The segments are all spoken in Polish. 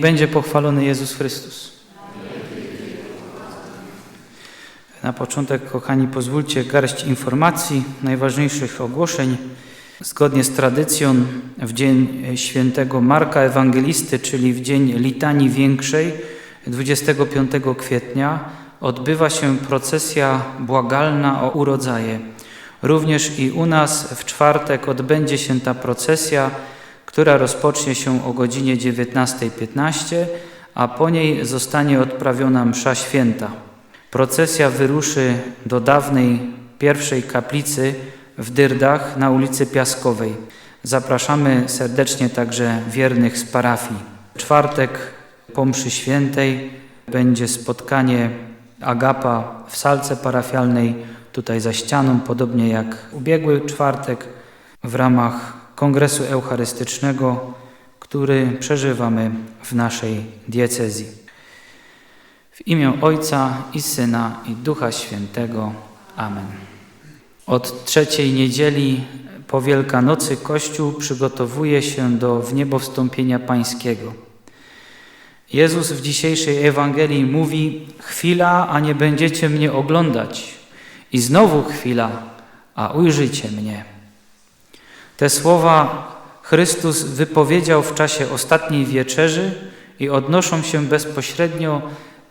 Niech będzie pochwalony Jezus Chrystus. Na początek, kochani, pozwólcie garść informacji, najważniejszych ogłoszeń. Zgodnie z tradycją w dzień świętego Marka Ewangelisty, czyli w dzień Litanii Większej, 25 kwietnia, odbywa się procesja błagalna o urodzaje. Również i u nas w czwartek odbędzie się ta procesja, która rozpocznie się o godzinie 19.15, a po niej zostanie odprawiona msza święta. Procesja wyruszy do dawnej pierwszej kaplicy w Dyrdach na ulicy Piaskowej. Zapraszamy serdecznie także wiernych z parafii. Czwartek po mszy świętej będzie spotkanie Agapa w salce parafialnej, tutaj za ścianą, podobnie jak ubiegły czwartek w ramach Kongresu Eucharystycznego, który przeżywamy w naszej diecezji. W imię Ojca i Syna i Ducha Świętego. Amen. Od trzeciej niedzieli po Wielkanocy Kościół przygotowuje się do wniebowstąpienia Pańskiego. Jezus w dzisiejszej Ewangelii mówi: Chwila, a nie będziecie mnie oglądać, i znowu chwila, a ujrzycie mnie. Te słowa Chrystus wypowiedział w czasie ostatniej wieczerzy i odnoszą się bezpośrednio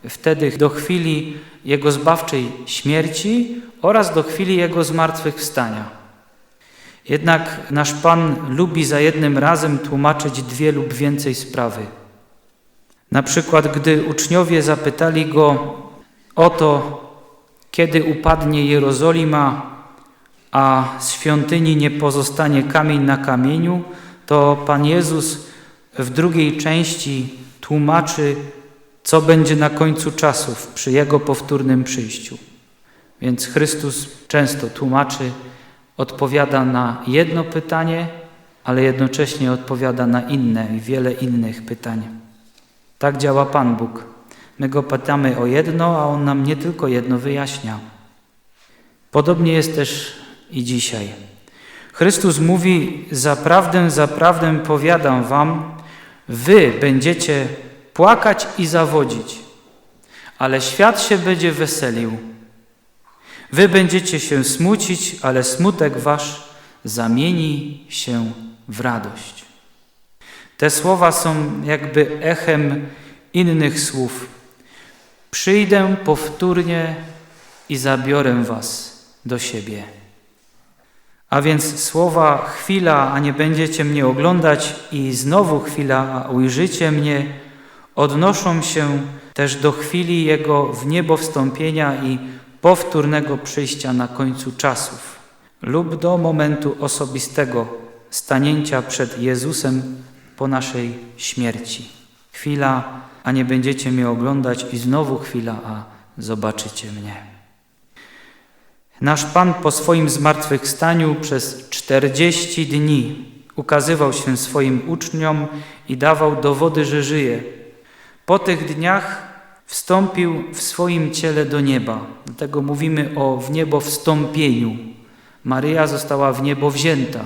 wtedy do chwili Jego zbawczej śmierci oraz do chwili Jego zmartwychwstania. Jednak nasz Pan lubi za jednym razem tłumaczyć dwie lub więcej sprawy. Na przykład, gdy uczniowie zapytali Go o to, kiedy upadnie Jerozolima, a z świątyni nie pozostanie kamień na kamieniu, to Pan Jezus w drugiej części tłumaczy, co będzie na końcu czasów przy Jego powtórnym przyjściu. Więc Chrystus często tłumaczy, odpowiada na jedno pytanie, ale jednocześnie odpowiada na inne i wiele innych pytań. Tak działa Pan Bóg. My Go pytamy o jedno, a On nam nie tylko jedno wyjaśnia. Podobnie jest też i dzisiaj. Chrystus mówi, zaprawdę, zaprawdę powiadam wam, wy będziecie płakać i zawodzić, ale świat się będzie weselił. Wy będziecie się smucić, ale smutek wasz zamieni się w radość. Te słowa są jakby echem innych słów. Przyjdę powtórnie i zabiorę was do siebie. A więc słowa chwila, a nie będziecie mnie oglądać i znowu chwila, a ujrzycie mnie, odnoszą się też do chwili Jego w niebo wstąpienia i powtórnego przyjścia na końcu czasów lub do momentu osobistego stanięcia przed Jezusem po naszej śmierci. Chwila, a nie będziecie mnie oglądać i znowu chwila, a zobaczycie mnie. Nasz Pan po swoim zmartwychwstaniu przez czterdzieści dni ukazywał się swoim uczniom i dawał dowody, że żyje. Po tych dniach wstąpił w swoim ciele do nieba. Dlatego mówimy o w niebo wstąpieniu. Maryja została w niebo wzięta,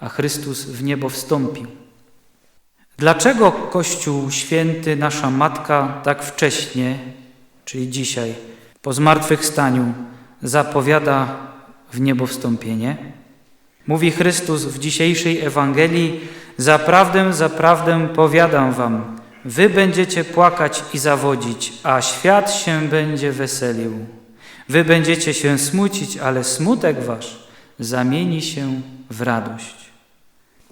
a Chrystus w niebo wstąpił. Dlaczego Kościół Święty, nasza Matka, tak wcześnie, czyli dzisiaj, po zmartwychwstaniu, zapowiada w niebo wstąpienie? Mówi Chrystus w dzisiejszej Ewangelii: Zaprawdę, zaprawdę powiadam wam, wy będziecie płakać i zawodzić, a świat się będzie weselił. Wy będziecie się smucić, ale smutek wasz zamieni się w radość.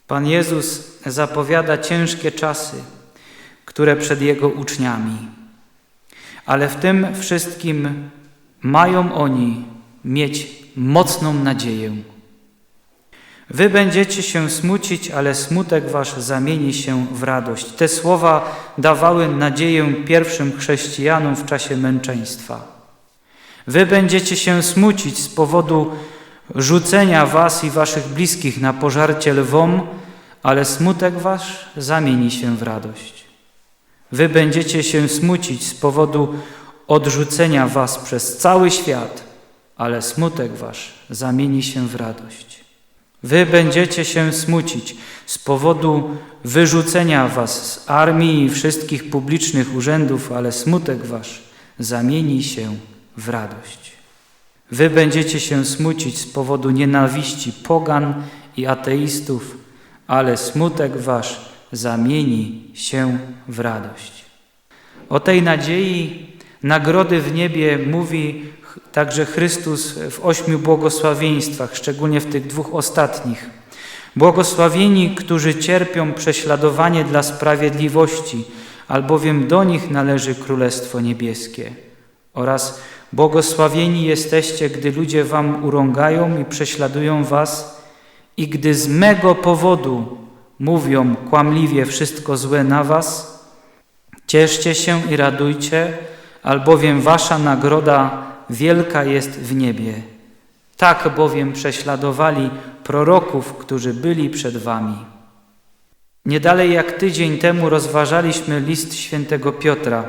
Pan Jezus zapowiada ciężkie czasy, które przed Jego uczniami. Ale w tym wszystkim mają oni mieć mocną nadzieję. Wy będziecie się smucić, ale smutek wasz zamieni się w radość. Te słowa dawały nadzieję pierwszym chrześcijanom w czasie męczeństwa. Wy będziecie się smucić z powodu rzucenia was i waszych bliskich na pożarcie lwom, ale smutek wasz zamieni się w radość. Wy będziecie się smucić z powodu odrzucenia was przez cały świat, ale smutek wasz zamieni się w radość. Wy będziecie się smucić z powodu wyrzucenia was z armii i wszystkich publicznych urzędów, ale smutek wasz zamieni się w radość. Wy będziecie się smucić z powodu nienawiści pogan i ateistów, ale smutek wasz zamieni się w radość. O tej nadziei, nagrody w niebie mówi także Chrystus w ośmiu błogosławieństwach, szczególnie w tych dwóch ostatnich. Błogosławieni, którzy cierpią prześladowanie dla sprawiedliwości, albowiem do nich należy Królestwo Niebieskie. Oraz błogosławieni jesteście, gdy ludzie wam urągają i prześladują was i gdy z mego powodu mówią kłamliwie wszystko złe na was. Cieszcie się i radujcie, albowiem wasza nagroda wielka jest w niebie. Tak bowiem prześladowali proroków, którzy byli przed wami. Nie dalej jak tydzień temu rozważaliśmy list świętego Piotra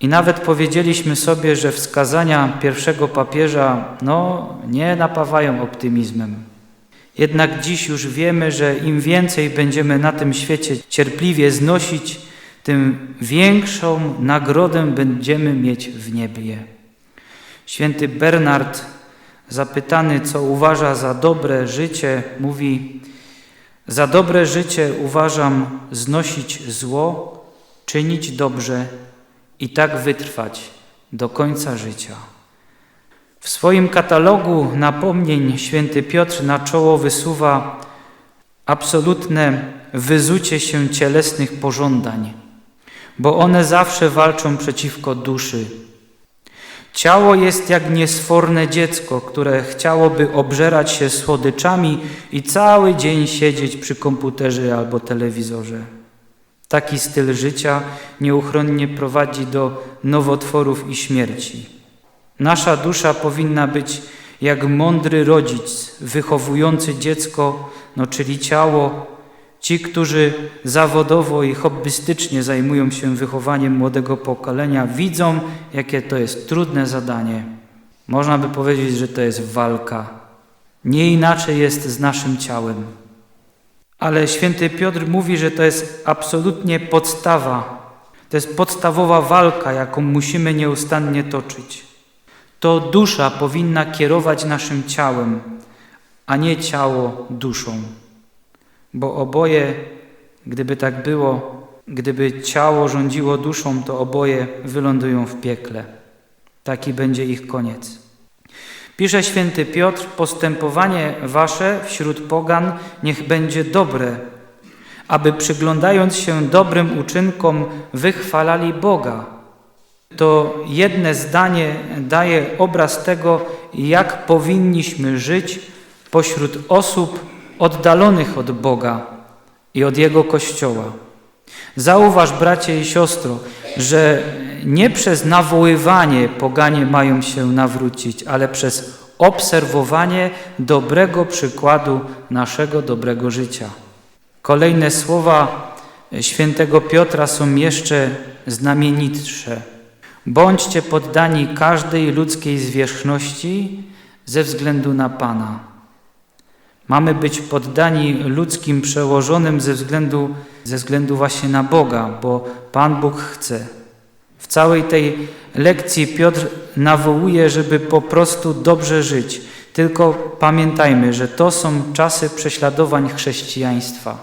i nawet powiedzieliśmy sobie, że wskazania pierwszego papieża no, nie napawają optymizmem. Jednak dziś już wiemy, że im więcej będziemy na tym świecie cierpliwie znosić, tym większą nagrodę będziemy mieć w niebie. Święty Bernard, zapytany, co uważa za dobre życie, mówi: Za dobre życie uważam znosić zło, czynić dobrze i tak wytrwać do końca życia. W swoim katalogu napomnień święty Piotr na czoło wysuwa absolutne wyzucie się cielesnych pożądań, bo one zawsze walczą przeciwko duszy. Ciało jest jak niesforne dziecko, które chciałoby obżerać się słodyczami i cały dzień siedzieć przy komputerze albo telewizorze. Taki styl życia nieuchronnie prowadzi do nowotworów i śmierci. Nasza dusza powinna być jak mądry rodzic wychowujący dziecko, no czyli ciało. Ci, którzy zawodowo i hobbystycznie zajmują się wychowaniem młodego pokolenia, widzą, jakie to jest trudne zadanie. Można by powiedzieć, że to jest walka. Nie inaczej jest z naszym ciałem. Ale święty Piotr mówi, że to jest absolutnie podstawa. To jest podstawowa walka, jaką musimy nieustannie toczyć. To dusza powinna kierować naszym ciałem, a nie ciało duszą. Bo oboje, gdyby tak było, gdyby ciało rządziło duszą, to oboje wylądują w piekle. Taki będzie ich koniec. Pisze święty Piotr: Postępowanie wasze wśród pogan niech będzie dobre, aby przyglądając się dobrym uczynkom, wychwalali Boga to jedne zdanie daje obraz tego, jak powinniśmy żyć pośród osób oddalonych od Boga i od Jego Kościoła. Zauważ, bracie i siostro, że nie przez nawoływanie poganie mają się nawrócić, ale przez obserwowanie dobrego przykładu naszego dobrego życia. Kolejne słowa świętego Piotra są jeszcze znamienitsze. Bądźcie poddani każdej ludzkiej zwierzchności ze względu na Pana. Mamy być poddani ludzkim przełożonym ze względu, ze względu właśnie na Boga, bo Pan Bóg chce. W całej tej lekcji Piotr nawołuje, żeby po prostu dobrze żyć. Tylko pamiętajmy, że to są czasy prześladowań chrześcijaństwa.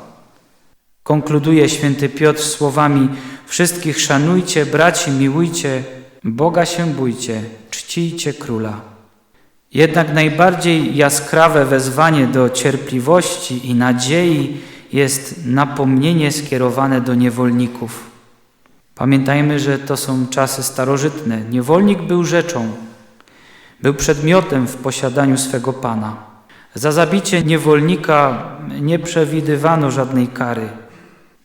Konkluduje święty Piotr słowami: Wszystkich szanujcie, braci, miłujcie, Boga się bójcie, czcijcie króla. Jednak najbardziej jaskrawe wezwanie do cierpliwości i nadziei jest napomnienie skierowane do niewolników. Pamiętajmy, że to są czasy starożytne. Niewolnik był rzeczą, był przedmiotem w posiadaniu swego pana. Za zabicie niewolnika nie przewidywano żadnej kary.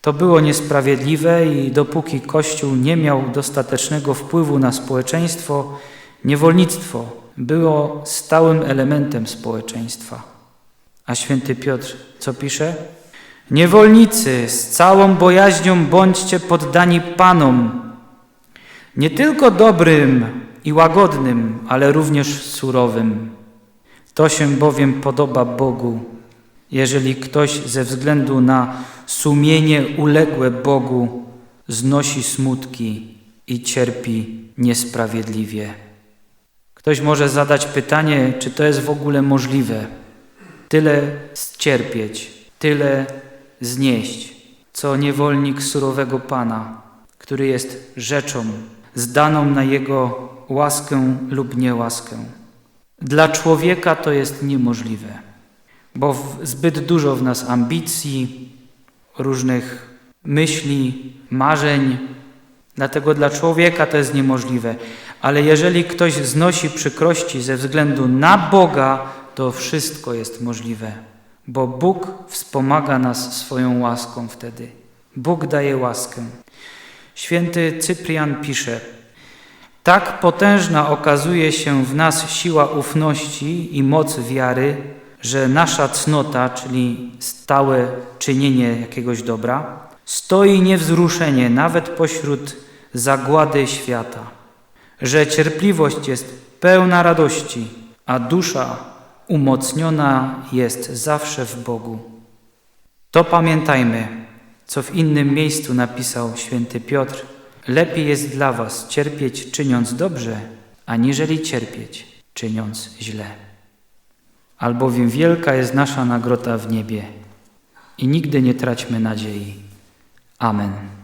To było niesprawiedliwe i dopóki Kościół nie miał dostatecznego wpływu na społeczeństwo, niewolnictwo było stałym elementem społeczeństwa. A święty Piotr co pisze? Niewolnicy, z całą bojaźnią bądźcie poddani Panom, nie tylko dobrym i łagodnym, ale również surowym. To się bowiem podoba Bogu. jeżeli ktoś ze względu na sumienie uległe Bogu znosi smutki i cierpi niesprawiedliwie. Ktoś może zadać pytanie, czy to jest w ogóle możliwe. Tyle cierpieć, tyle znieść, co niewolnik surowego Pana, który jest rzeczą zdaną na Jego łaskę lub niełaskę. Dla człowieka to jest niemożliwe, bo zbyt dużo w nas ambicji, różnych myśli, marzeń, dlatego dla człowieka to jest niemożliwe. Ale jeżeli ktoś znosi przykrości ze względu na Boga, to wszystko jest możliwe, bo Bóg wspomaga nas swoją łaską wtedy. Bóg daje łaskę. Święty Cyprian pisze: Tak potężna okazuje się w nas siła ufności i moc wiary, że nasza cnota, czyli stałe czynienie jakiegoś dobra, stoi niewzruszenie nawet pośród zagłady świata, że cierpliwość jest pełna radości, a dusza umocniona jest zawsze w Bogu. To pamiętajmy, co w innym miejscu napisał święty Piotr. Lepiej jest dla was cierpieć czyniąc dobrze, aniżeli cierpieć czyniąc źle. Albowiem wielka jest nasza nagroda w niebie i nigdy nie traćmy nadziei. Amen.